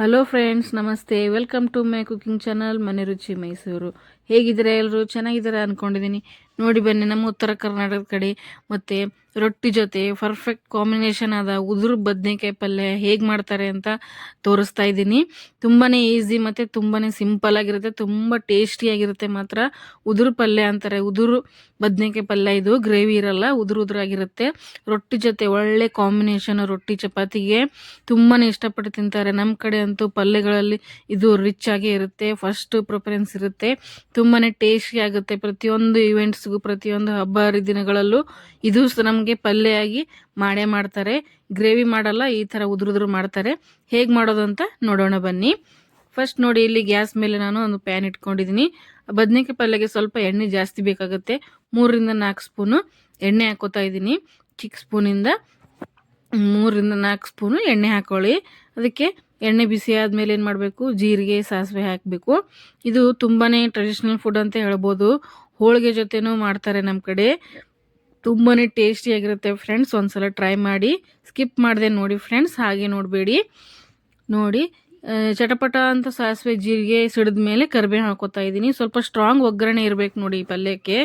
Hello friends ನಮಸ್ತೆ. Welcome to my cooking channel ಮನೆ ರುಚಿ ಮೈಸೂರು ಹೇಗಿದ್ದೀರಾ ಎಲ್ಲರೂ ಚೆನ್ನಾಗಿದ್ದೀರಾ ಅಂದ್ಕೊಂಡಿದ್ದೀನಿ ನೋಡಿ ಬನ್ನಿ, ನಮ್ಮ ಉತ್ತರ ಕರ್ನಾಟಕದ ಕಡೆ ಮತ್ತು ರೊಟ್ಟಿ ಜೊತೆ ಪರ್ಫೆಕ್ಟ್ ಕಾಂಬಿನೇಷನ್ ಆದ ಉದುರು ಬದನೆಕಾಯಿ ಪಲ್ಯ ಹೇಗೆ ಮಾಡ್ತಾರೆ ಅಂತ ತೋರಿಸ್ತಾ ಇದ್ದೀನಿ. ತುಂಬಾ ಈಸಿ ಮತ್ತು ತುಂಬಾ ಸಿಂಪಲ್ ಆಗಿರುತ್ತೆ. ತುಂಬ ಟೇಸ್ಟಿಯಾಗಿರುತ್ತೆ ಮಾತ್ರ. ಉದುರು ಪಲ್ಯ ಅಂತಾರೆ. ಉದುರು ಬದನೆಕಾಯಿ ಪಲ್ಯ ಇದು. ಗ್ರೇವಿ ಇರಲ್ಲ, ಉದುರು ಉದುರಾಗಿರುತ್ತೆ ರೊಟ್ಟಿ ಜೊತೆ ಒಳ್ಳೆ ಕಾಂಬಿನೇಷನ್ ರೊಟ್ಟಿ ಚಪಾತಿಗೆ ತುಂಬಾ ಇಷ್ಟಪಟ್ಟು ತಿಂತಾರೆ. ನಮ್ಮ ಕಡೆ ಅಂತೂ ಪಲ್ಯಗಳಲ್ಲಿ ಇದು ರಿಚ್ ಆಗೇ ಇರುತ್ತೆ. ಫಸ್ಟ್ ಪ್ರಿಫರೆನ್ಸ್ ಇರುತ್ತೆ. ತುಂಬಾ ಟೇಸ್ಟಿ ಆಗುತ್ತೆ. ಪ್ರತಿಯೊಂದು ಇವೆಂಟ್ಸ್ಗೂ ಪ್ರತಿಯೊಂದು ಹಬ್ಬ ಹರಿದಿನಗಳಲ್ಲೂ ಇದು ನಮಗೆ ಪಲ್ಯವಾಗಿ ಮಾಡೇ ಮಾಡ್ತಾರೆ. ಗ್ರೇವಿ ಮಾಡಲ್ಲ, ಈ ಥರ ಉದುರುದ್ರು ಮಾಡ್ತಾರೆ. ಹೇಗೆ ಮಾಡೋದು ಅಂತ ನೋಡೋಣ ಬನ್ನಿ. ಫಸ್ಟ್ ನೋಡಿ, ಇಲ್ಲಿ ಗ್ಯಾಸ್ ಮೇಲೆ ನಾನು ಒಂದು ಪ್ಯಾನ್ ಇಟ್ಕೊಂಡಿದ್ದೀನಿ. ಬದನೆಕಾಯಿ ಪಲ್ಯಗೆ ಸ್ವಲ್ಪ ಎಣ್ಣೆ ಜಾಸ್ತಿ ಬೇಕಾಗುತ್ತೆ. ಮೂರರಿಂದ ನಾಲ್ಕು ಸ್ಪೂನು ಎಣ್ಣೆ ಹಾಕೋತಾ ಇದ್ದೀನಿ. ಚಿಕ್ಕ ಸ್ಪೂನಿಂದ ಮೂರರಿಂದ ನಾಲ್ಕು ಸ್ಪೂನು ಎಣ್ಣೆ ಹಾಕೊಳ್ಳಿ. ಅದಕ್ಕೆ ಎಣ್ಣೆ ಬಿಸಿ ಆದಮೇಲೆ ಏನು ಮಾಡಬೇಕು? ಜೀರಿಗೆ, ಸಾಸಿವೆ ಹಾಕಬೇಕು. ಇದು ತುಂಬಾ ಟ್ರೆಡಿಷ್ನಲ್ ಫುಡ್ ಅಂತ ಹೇಳ್ಬೋದು. ಹೋಳಿಗೆ ಜೊತೆನೂ ಮಾಡ್ತಾರೆ ನಮ್ಮ ಕಡೆ. ತುಂಬಾ ಟೇಸ್ಟಿಯಾಗಿರುತ್ತೆ ಫ್ರೆಂಡ್ಸ್ ಒಂದ್ಸಲ ಟ್ರೈ ಮಾಡಿ ಸ್ಕಿಪ್ ಮಾಡಿದೆ ನೋಡಿ ಫ್ರೆಂಡ್ಸ್ ಹಾಗೆ ನೋಡಬೇಡಿ. ನೋಡಿ ಚಟಪಟ ಅಂತ ಸಾಸಿವೆ, ಜೀರಿಗೆ ಸಿಡಿದ ಮೇಲೆ ಕರಿಬೇವು ಹಾಕೋತಾ ಇದ್ದೀನಿ. ಸ್ವಲ್ಪ ಸ್ಟ್ರಾಂಗ್ ಒಗ್ಗರಣೆ ಇರಬೇಕು ನೋಡಿ ಈ ಪಲ್ಯಕ್ಕೆ.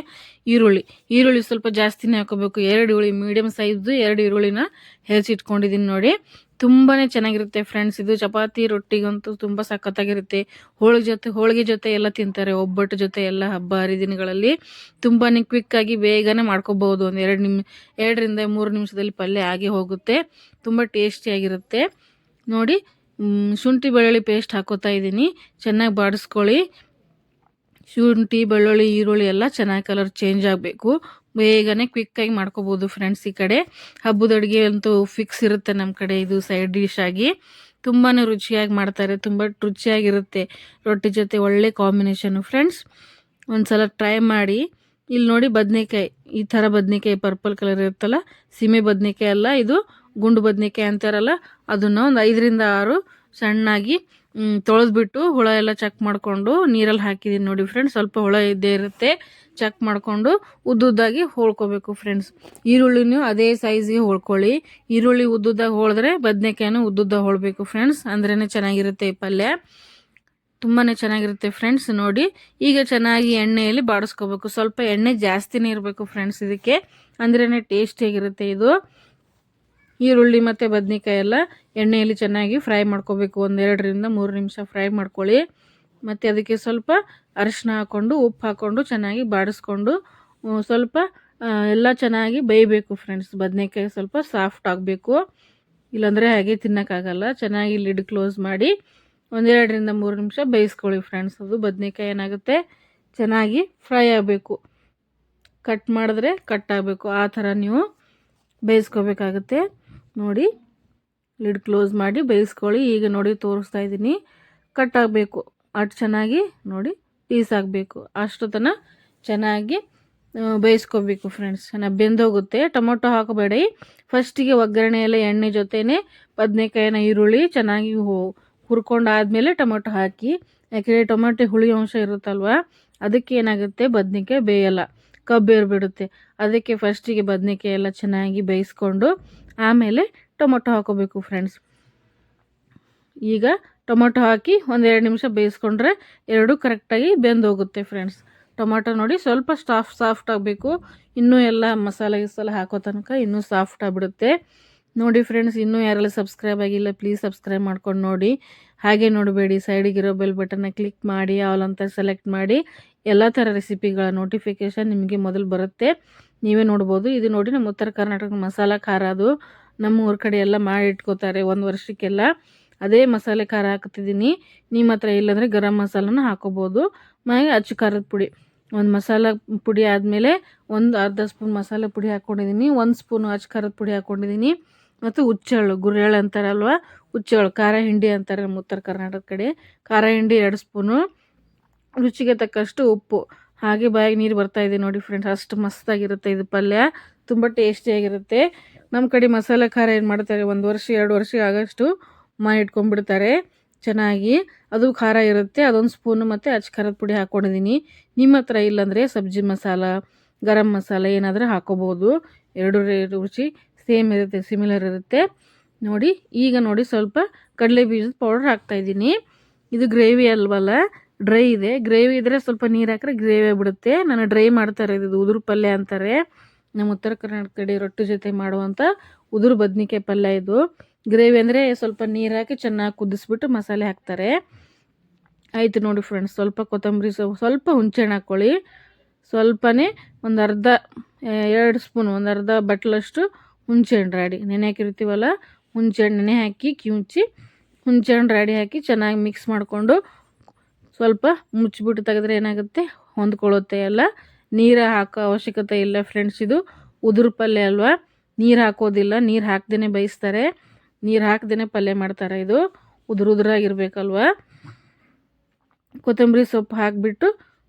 ಈರುಳ್ಳಿ. ಈರುಳ್ಳಿ ಸ್ವಲ್ಪ ಜಾಸ್ತಿನೇ ಹಾಕೋಬೇಕು. ಎರಡು ಈರುಳ್ಳಿ ಮೀಡಿಯಮ್ ಸೈಜ್ದು ಎರಡು ಈರುಳ್ಳಿನ ಹೆಚ್ಚಿಟ್ಕೊಂಡಿದ್ದೀನಿ ನೋಡಿ. ತುಂಬಾ ಚೆನ್ನಾಗಿರುತ್ತೆ ಫ್ರೆಂಡ್ಸ್ ಇದು ಚಪಾತಿ ರೊಟ್ಟಿಗಂತೂ ತುಂಬ ಸಖತ್ತಾಗಿರುತ್ತೆ. ಹೋಳಿಗೆ ಜೊತೆ ಹೋಳಿಗೆ ಜೊತೆ ಎಲ್ಲ ತಿಂತಾರೆ. ಒಬ್ಬಟ್ಟು ಜೊತೆ ಎಲ್ಲ ಹಬ್ಬ, ಹರಿದಿನಗಳಲ್ಲಿ ತುಂಬಾ ಕ್ವಿಕ್ಕಾಗಿ ಬೇಗನೆ ಮಾಡ್ಕೋಬಹುದು. ಒಂದು ಎರಡು ನಿಮ್, ಎರಡರಿಂದ ಮೂರು ನಿಮಿಷದಲ್ಲಿ ಪಲ್ಯ ಆಗಿ ಹೋಗುತ್ತೆ. ತುಂಬ ಟೇಸ್ಟಿಯಾಗಿರುತ್ತೆ ನೋಡಿ ಶುಂಠಿ, ಬೆಳ್ಳುಳ್ಳಿ ಪೇಸ್ಟ್ ಹಾಕೋತಾ ಇದ್ದೀನಿ. ಚೆನ್ನಾಗಿ ಬಾಡಿಸ್ಕೊಳ್ಳಿ ಶುಂಠಿ, ಬೆಳ್ಳುಳ್ಳಿ, ಈರುಳ್ಳಿ ಎಲ್ಲ ಚೆನ್ನಾಗಿ ಕಲರ್ ಚೇಂಜ್ ಆಗಬೇಕು. ಬೇಗನೆ ಕ್ವಿಕ್ಕಾಗಿ ಮಾಡ್ಕೋಬೋದು ಫ್ರೆಂಡ್ಸ್ ಈ ಕಡೆ. ಹಬ್ಬದ ಅಡುಗೆ ಅಂತೂ ಫಿಕ್ಸ್ ಇರುತ್ತೆ ನಮ್ಮ ಕಡೆ ಇದು ಸೈಡ್ ಡಿಶ್ ಆಗಿ. ತುಂಬಾ ರುಚಿಯಾಗಿ ಮಾಡ್ತಾರೆ, ತುಂಬ ರುಚಿಯಾಗಿರುತ್ತೆ. ರೊಟ್ಟಿ ಜೊತೆ ಒಳ್ಳೆ ಕಾಂಬಿನೇಷನು ಫ್ರೆಂಡ್ಸ್ ಒಂದು ಸಲ ಟ್ರೈ ಮಾಡಿ. ಇಲ್ಲಿ ನೋಡಿ ಬದನೆಕಾಯಿ, ಈ ಥರ ಬದನೆಕಾಯಿ ಪರ್ಪಲ್ ಕಲರ್ ಇರುತ್ತಲ್ಲ, ಸೀಮೆ ಬದನೆಕಾಯಿ ಅಲ್ಲ ಇದು, ಗುಂಡು ಬದನೆಕಾಯಿ ಅಂತಾರಲ್ಲ, ಅದನ್ನು ಒಂದು ಐದರಿಂದ ಆರು ಸಣ್ಣಾಗಿ ತೊಳೆದ್ಬಿಟ್ಟು ಹುಳ ಎಲ್ಲ ಚೆಕ್ ಮಾಡಿಕೊಂಡು ನೀರಲ್ಲಿ ಹಾಕಿದ್ದೀನಿ ನೋಡಿ ಫ್ರೆಂಡ್ಸ್ ಸ್ವಲ್ಪ ಹುಳ ಇದ್ದೇ ಇರುತ್ತೆ ಚೆಕ್ ಮಾಡಿಕೊಂಡು ಉದ್ದುದ್ದಾಗಿ ಹೋಳ್ಕೋಬೇಕು ಫ್ರೆಂಡ್ಸ್ ಈರುಳ್ಳಿನೂ ಅದೇ ಸೈಜಿಗೆ ಹೋಳ್ಕೊಳ್ಳಿ. ಈರುಳ್ಳಿ ಉದ್ದುದ್ದಾಗ ಹೋಳಿದ್ರೆ ಬದನೆಕಾಯಿನೂ ಉದ್ದುದ್ದ ಹೋಳಬೇಕು ಫ್ರೆಂಡ್ಸ್ ಅಂದ್ರೇ ಚೆನ್ನಾಗಿರುತ್ತೆ ಈ ಪಲ್ಯ. ತುಂಬಾ ಚೆನ್ನಾಗಿರುತ್ತೆ ಫ್ರೆಂಡ್ಸ್ ನೋಡಿ. ಈಗ ಚೆನ್ನಾಗಿ ಎಣ್ಣೆಯಲ್ಲಿ ಬಾಡಿಸ್ಕೋಬೇಕು. ಸ್ವಲ್ಪ ಎಣ್ಣೆ ಜಾಸ್ತಿನೇ ಇರಬೇಕು ಫ್ರೆಂಡ್ಸ್ ಇದಕ್ಕೆ. ಅಂದ್ರೇ ಟೇಸ್ಟಿಯಾಗಿರುತ್ತೆ ಇದು. ಈರುಳ್ಳಿ ಮತ್ತು ಬದನೆಕಾಯಿ ಎಲ್ಲ ಎಣ್ಣೆಯಲ್ಲಿ ಚೆನ್ನಾಗಿ ಫ್ರೈ ಮಾಡ್ಕೋಬೇಕು. ಒಂದೆರಡರಿಂದ ಮೂರು ನಿಮಿಷ ಫ್ರೈ ಮಾಡ್ಕೊಳ್ಳಿ. ಮತ್ತು ಅದಕ್ಕೆ ಸ್ವಲ್ಪ ಅರಿಶಿನ ಹಾಕ್ಕೊಂಡು ಉಪ್ಪು ಹಾಕ್ಕೊಂಡು ಚೆನ್ನಾಗಿ ಬಾಡಿಸ್ಕೊಂಡು ಸ್ವಲ್ಪ ಎಲ್ಲ ಚೆನ್ನಾಗಿ ಬೇಯಬೇಕು ಫ್ರೆಂಡ್ಸ್ ಬದನೆಕಾಯಿ ಸ್ವಲ್ಪ ಸಾಫ್ಟ್ ಆಗಬೇಕು. ಇಲ್ಲಾಂದರೆ ಹಾಗೆ ತಿನ್ನೋಕ್ಕಾಗಲ್ಲ. ಚೆನ್ನಾಗಿ ಲಿಡ್ ಕ್ಲೋಸ್ ಮಾಡಿ ಒಂದೆರಡರಿಂದ ಮೂರು ನಿಮಿಷ ಬೇಯಿಸ್ಕೊಳ್ಳಿ ಫ್ರೆಂಡ್ಸ್ ಅದು ಬದನೆಕಾಯಿ ಏನಾಗುತ್ತೆ? ಚೆನ್ನಾಗಿ ಫ್ರೈ ಆಗಬೇಕು. ಕಟ್ ಮಾಡಿದ್ರೆ ಕಟ್ ಆಗಬೇಕು. ಆ ಥರ ನೀವು ಬೇಯಿಸ್ಕೋಬೇಕಾಗುತ್ತೆ. ನೋಡಿ ಲಿಡ್ ಕ್ಲೋಸ್ ಮಾಡಿ ಬೇಯಿಸ್ಕೊಳ್ಳಿ. ಈಗ ನೋಡಿ ತೋರಿಸ್ತಾ ಇದ್ದೀನಿ. ಕಟ್ ಆಗಬೇಕು. ಅಷ್ಟು ಚೆನ್ನಾಗಿ ನೋಡಿ ಪೀಸ್ ಆಗಬೇಕು. ಅಷ್ಟು ತನ ಚೆನ್ನಾಗಿ ಬೇಯಿಸ್ಕೋಬೇಕು ಫ್ರೆಂಡ್ಸ್ ಚೆನ್ನಾಗಿ ಬೆಂದೋಗುತ್ತೆ. ಟೊಮೊಟೊ ಹಾಕಬೇಡಿ. ಫಸ್ಟಿಗೆ ಒಗ್ಗರಣೆ ಎಲ್ಲ ಎಣ್ಣೆ ಜೊತೆಯೇ ಬದನೆಕಾಯಿನ ಈರುಳ್ಳಿ ಚೆನ್ನಾಗಿ ಹುರ್ಕೊಂಡಾದಮೇಲೆ ಟೊಮೊಟೊ ಹಾಕಿ. ಯಾಕೆಂದರೆ ಟೊಮೊಟೊ ಹುಳಿ ಅಂಶ ಇರುತ್ತಲ್ವ? ಅದಕ್ಕೆ ಏನಾಗುತ್ತೆ? ಬದನೆಕಾಯಿ ಬೇಯಲ್ಲ. ಕಬ್ಬೇರು ಬಿಡುತ್ತೆ ಅದಕ್ಕೆ ಫಸ್ಟಿಗೆ ಬದನೆಕಾಯಿ ಎಲ್ಲ ಚೆನ್ನಾಗಿ ಬೇಯಿಸ್ಕೊಂಡು ಆಮೇಲೆ ಟೊಮೊಟೊ ಹಾಕೋಬೇಕು ಫ್ರೆಂಡ್ಸ್ ಈಗ ಟೊಮೊಟೊ ಹಾಕಿ ಒಂದೆರಡು ನಿಮಿಷ ಬೇಯಿಸ್ಕೊಂಡ್ರೆ ಎರಡು ಕರೆಕ್ಟಾಗಿ ಬೆಂದೋಗುತ್ತೆ ಫ್ರೆಂಡ್ಸ್ ಟೊಮೊಟೊ ನೋಡಿ ಸ್ವಲ್ಪ ಸ್ಟಾಫ್ ಸಾಫ್ಟ್ ಆಗಬೇಕು. ಇನ್ನೂ ಎಲ್ಲ ಮಸಾಲೆ ಗಿಸಾಲ ಹಾಕೋ ತನಕ ಇನ್ನೂ ಸಾಫ್ಟ್ ಆಗಿಬಿಡುತ್ತೆ. ನೋಡಿ ಫ್ರೆಂಡ್ಸ್ ಇನ್ನೂ ಯಾರೆಲ್ಲ ಸಬ್ಸ್ಕ್ರೈಬ್ ಆಗಿಲ್ಲ ಪ್ಲೀಸ್ ಸಬ್ಸ್ಕ್ರೈಬ್ ಮಾಡ್ಕೊಂಡು ನೋಡಿ. ಹಾಗೆ ನೋಡಬೇಡಿ ಸೈಡಿಗಿರೋ ಬೆಲ್ ಬಟನ್ನ ಕ್ಲಿಕ್ ಮಾಡಿ ಆಲ್ ಅಂತ ಸೆಲೆಕ್ಟ್ ಮಾಡಿ. ಎಲ್ಲ ಥರ ರೆಸಿಪಿಗಳ ನೋಟಿಫಿಕೇಶನ್ ನಿಮಗೆ ಮೊದಲು ಬರುತ್ತೆ. ನೀವೇ ನೋಡ್ಬೋದು. ಇದು ನೋಡಿ ನಮ್ಮ ಉತ್ತರ ಕರ್ನಾಟಕ ಮಸಾಲ ಖಾರ ಅದು. ನಮ್ಮ ಊರ ಕಡೆ ಎಲ್ಲ ಮಾಡಿ ಇಟ್ಕೋತಾರೆ ಒಂದು ವರ್ಷಕ್ಕೆಲ್ಲ. ಅದೇ ಮಸಾಲೆ ಖಾರ ಹಾಕ್ತಿದ್ದೀನಿ ನಿಮ್ಮ ಹತ್ರ ಇಲ್ಲಾಂದರೆ ಗರಂ ಮಸಾಲನ ಹಾಕೋಬೋದು. ಮನೆಗೆ ಅಚ್ಚು ಖಾರದ ಪುಡಿ. ಒಂದು ಮಸಾಲ ಪುಡಿ ಆದಮೇಲೆ ಒಂದು ಅರ್ಧ ಸ್ಪೂನ್ ಮಸಾಲೆ ಪುಡಿ ಹಾಕ್ಕೊಂಡಿದ್ದೀನಿ ಒಂದು ಸ್ಪೂನು ಅಚ್ಚು ಖಾರದ ಪುಡಿ ಹಾಕ್ಕೊಂಡಿದ್ದೀನಿ ಮತ್ತು ಹುಚ್ಚೆಳ್ಳು, ಗುರೆಳ್ಳು ಅಂತಾರಲ್ವ? ಹುಚ್ಚೆಳ್ಳು, ಖಾರ ಹಿಂಡಿ ಅಂತಾರೆ ನಮ್ಮ ಉತ್ತರ ಕರ್ನಾಟಕ ಕಡೆ. ಖಾರ ಹಿಂಡಿ ಎರಡು ಸ್ಪೂನು. ರುಚಿಗೆ ತಕ್ಕಷ್ಟು ಉಪ್ಪು. ಹಾಗೆ ಬಾಯಿಗೆ ನೀರು ಬರ್ತಾ ಇದೆ ನೋಡಿ ಫ್ರೆಂಡ್ಸ್ ಅಷ್ಟು ಮಸ್ತಾಗಿರುತ್ತೆ ಇದು ಪಲ್ಯ. ತುಂಬ ಟೇಸ್ಟಿಯಾಗಿರುತ್ತೆ ನಮ್ಮ ಕಡೆ ಮಸಾಲೆ ಖಾರ ಏನು ಮಾಡ್ತಾರೆ, ಒಂದು ವರ್ಷ, ಎರಡು ವರ್ಷ ಆಗೋಷ್ಟು ಮಾಡಿ ಇಟ್ಕೊಂಡ್ಬಿಡ್ತಾರೆ. ಚೆನ್ನಾಗಿ. ಅದು ಖಾರ ಇರುತ್ತೆ. ಅದೊಂದು ಸ್ಪೂನು ಮತ್ತು ಅಚ್ಚ ಖಾರದ ಪುಡಿ ಹಾಕ್ಕೊಂಡಿದ್ದೀನಿ ನಿಮ್ಮ ಹತ್ರ ಇಲ್ಲಾಂದರೆ ಸಬ್ಜಿ ಮಸಾಲ, ಗರಂ ಮಸಾಲ ಏನಾದರೂ ಹಾಕೋಬೋದು. ಎರಡು ರುಚಿ ಸೇಮ್ ಇರುತ್ತೆ ಸಿಮಿಲರ್ ಇರುತ್ತೆ. ನೋಡಿ, ಈಗ ನೋಡಿ ಸ್ವಲ್ಪ ಕಡಲೆ ಬೀಜದ ಪೌಡರ್ ಹಾಕ್ತಾಯಿದ್ದೀನಿ ಇದು ಗ್ರೇವಿ ಅಲ್ವಲ್ಲ ಡ್ರೈ ಇದೆ. ಗ್ರೇವಿ ಇದ್ದರೆ ಸ್ವಲ್ಪ ನೀರು ಹಾಕಿದ್ರೆ ಗ್ರೇವಿ ಬಿಡುತ್ತೆ ನಾನು ಡ್ರೈ ಮಾಡ್ತಾರೆ ಇದು ಉದುರು ಪಲ್ಯ ಅಂತಾರೆ. ನಮ್ಮ ಉತ್ತರ ಕರ್ನಾಟಕ ಕಡೆ ರೊಟ್ಟಿ ಜೊತೆ ಮಾಡುವಂಥ ಉದುರು ಬದ್ನಿಕಾಯಿ ಪಲ್ಯ ಇದು. ಗ್ರೇವಿ ಅಂದರೆ ಸ್ವಲ್ಪ ನೀರು ಹಾಕಿ ಚೆನ್ನಾಗಿ ಕುದಿಸ್ಬಿಟ್ಟು ಮಸಾಲೆ ಹಾಕ್ತಾರೆ. ಆಯಿತು ನೋಡಿ ಫ್ರೆಂಡ್ಸ್ ಸ್ವಲ್ಪ ಕೊತ್ತಂಬರಿ ಸ್ವಲ್ಪ ಹುಣಸೆಹಣ್ಣು ಹಾಕ್ಕೊಳ್ಳಿ ಸ್ವಲ್ಪನೇ ಒಂದು ಅರ್ಧ ಎರಡು ಸ್ಪೂನ್ ಒಂದು ಅರ್ಧ ಬಟ್ಲಷ್ಟು ಹುಣಸೆಹಣ್ಣು ರಾಡಿ. ನೆನೆ ಹಾಕಿರ್ತೀವಲ್ಲ, ಹುಣಸೆಹಣ್ಣು ನೆನೆ ಹಾಕಿ ಕಿವುಚಿ ಹುಣಸೆಹಣ್ಣು ರಾಡಿ ಹಾಕಿ ಚೆನ್ನಾಗಿ ಮಿಕ್ಸ್ ಮಾಡಿಕೊಂಡು ಸ್ವಲ್ಪ ಮುಚ್ಚಿಬಿಟ್ಟು ತೆಗೆದ್ರೆ ಏನಾಗುತ್ತೆ? ಹೊಂದ್ಕೊಳ್ಳುತ್ತೆ ಎಲ್ಲ ನೀರು ಹಾಕೋ ಅವಶ್ಯಕತೆ ಇಲ್ಲ ಫ್ರೆಂಡ್ಸ್ ಇದು ಉದುರು ಪಲ್ಯ ಅಲ್ವಾ? ನೀರು ಹಾಕೋದಿಲ್ಲ, ನೀರು ಹಾಕ್ದೇ ಬೇಯಿಸ್ತಾರೆ. ನೀರು ಹಾಕ್ದೇ ಪಲ್ಯ ಮಾಡ್ತಾರೆ ಇದು. ಉದುರು ಉದುರಾಗಿರ್ಬೇಕಲ್ವ? ಕೊತ್ತಂಬರಿ ಸೊಪ್ಪು ಹಾಕಿಬಿಟ್ಟು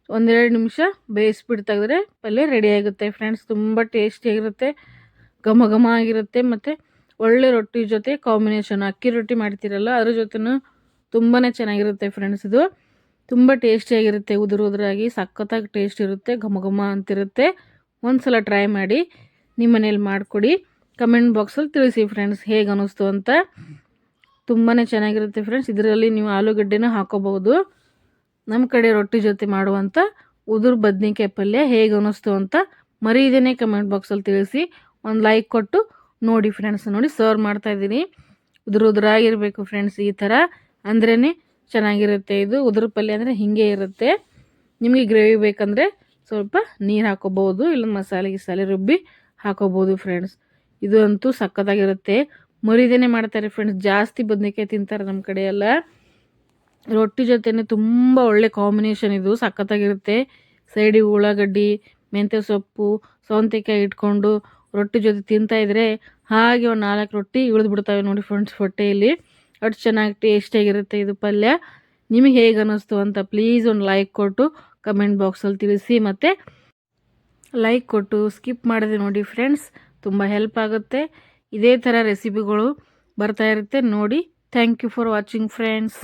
ಒಂದೆರಡು ನಿಮಿಷ ಬೇಯಿಸ್ಬಿಟ್ಟು ತೆಗೆದ್ರೆ ಪಲ್ಯ ರೆಡಿ ಆಗುತ್ತೆ ಫ್ರೆಂಡ್ಸ್ ತುಂಬ ಟೇಸ್ಟಿಯಾಗಿರುತ್ತೆ ಘಮ ಘಮ ಆಗಿರುತ್ತೆ ಮತ್ತು ಒಳ್ಳೆ ರೊಟ್ಟಿ ಜೊತೆ ಕಾಂಬಿನೇಷನ್ ಅಕ್ಕಿ ರೊಟ್ಟಿ ಮಾಡ್ತೀರಲ್ಲ, ಅದ್ರ ಜೊತೆನೂ ತುಂಬಾ ಚೆನ್ನಾಗಿರುತ್ತೆ ಫ್ರೆಂಡ್ಸ್ ಇದು. ತುಂಬ ಟೇಸ್ಟಿಯಾಗಿರುತ್ತೆ ಉದುರು ಉದುರಾಗಿ ಸಖತ್ತಾಗಿ ಟೇಸ್ಟ್ ಇರುತ್ತೆ, ಘಮ ಘಮ ಅಂತಿರುತ್ತೆ. ಒಂದು ಸಲ ಟ್ರೈ ಮಾಡಿ ನಿಮ್ಮ ಮನೇಲಿ ಮಾಡಿಕೊಡಿ. ಕಮೆಂಟ್ ಬಾಕ್ಸಲ್ಲಿ ತಿಳಿಸಿ ಫ್ರೆಂಡ್ಸ್ ಹೇಗೆ ಅನ್ನಿಸ್ತು ಅಂತ. ತುಂಬಾ ಚೆನ್ನಾಗಿರುತ್ತೆ ಫ್ರೆಂಡ್ಸ್ ಇದರಲ್ಲಿ ನೀವು ಆಲೂಗಡ್ಡೆನೂ ಹಾಕೋಬಹುದು. ನಮ್ಮ ಕಡೆ ರೊಟ್ಟಿ ಜೊತೆ ಮಾಡುವಂಥ ಉದುರು ಬದ್ನಿಕಾಯಿ ಪಲ್ಯ ಹೇಗೆ ಅನ್ನಿಸ್ತು ಅಂತ ಮರೀದೇನೆ ಕಮೆಂಟ್ ಬಾಕ್ಸಲ್ಲಿ ತಿಳಿಸಿ. ಒಂದು ಲೈಕ್ ಕೊಟ್ಟು ನೋಡಿ ಫ್ರೆಂಡ್ಸ್ ನೋಡಿ ಸರ್ವ್ ಮಾಡ್ತಾಯಿದ್ದೀನಿ ಉದುರು ಉದುರಾಗಿರಬೇಕು ಫ್ರೆಂಡ್ಸ್ ಈ ಥರ ಅಂದ್ರೇ ಚೆನ್ನಾಗಿರುತ್ತೆ. ಇದು ಉದುರು ಪಲ್ಯ ಅಂದರೆ ಹೀಗೆ ಇರುತ್ತೆ. ನಿಮಗೆ ಗ್ರೇವಿ ಬೇಕಂದರೆ ಸ್ವಲ್ಪ ನೀರು ಹಾಕೋಬೋದು ಇಲ್ಲ ಮಸಾಲೆ ಗಿಸಾಲೆ ರುಬ್ಬಿ ಹಾಕೋಬೋದು ಫ್ರೆಂಡ್ಸ್ ಇದು ಅಂತೂ ಸಕ್ಕತ್ತಾಗಿರುತ್ತೆ ಮರಿದೇನೆ ಮಾಡ್ತಾರೆ ಫ್ರೆಂಡ್ಸ್ ಜಾಸ್ತಿ ಬದನೆಕಾಯಿ ತಿಂತಾರೆ ನಮ್ಮ ಕಡೆ ಎಲ್ಲ. ರೊಟ್ಟಿ ಜೊತೆನೆ ತುಂಬ ಒಳ್ಳೆ ಕಾಂಬಿನೇಷನ್ ಇದು. ಸಖತ್ತಾಗಿರುತ್ತೆ. ಸೈಡಿಗೆ ಉಳ್ಳಾಗಡ್ಡಿ, ಮೆಂತ್ಯ ಸೊಪ್ಪು, ಸೌಂತೆಕಾಯಿ ಇಟ್ಕೊಂಡು ರೊಟ್ಟಿ ಜೊತೆ ತಿಂತಾಯಿದ್ರೆ ಹಾಗೆ ಒಂದು ನಾಲ್ಕು ರೊಟ್ಟಿ ಇಳಿದು ಬಿಡ್ತಾವೆ ನೋಡಿ ಫ್ರೆಂಡ್ಸ್ ಹೊಟ್ಟೆಯಲ್ಲಿ. ಅಷ್ಟು ಚೆನ್ನಾಗಿ ಟೇಸ್ಟಿಯಾಗಿರುತ್ತೆ ಇದು ಪಲ್ಯ. ನಿಮಗೆ ಹೇಗೆ ಅನ್ನಿಸ್ತು ಅಂತ ಪ್ಲೀಸ್ ಒಂದು ಲೈಕ್ ಕೊಟ್ಟು ಕಮೆಂಟ್ ಬಾಕ್ಸಲ್ಲಿ ತಿಳಿಸಿ ಮತ್ತು ಲೈಕ್ ಕೊಟ್ಟು ಸ್ಕಿಪ್ ಮಾಡಿದೆ ನೋಡಿ ಫ್ರೆಂಡ್ಸ್ ತುಂಬ ಹೆಲ್ಪ್ ಆಗುತ್ತೆ. ಇದೇ ಥರ ರೆಸಿಪಿಗಳು ಬರ್ತಾ ಇರುತ್ತೆ ನೋಡಿ. Thank you for watching friends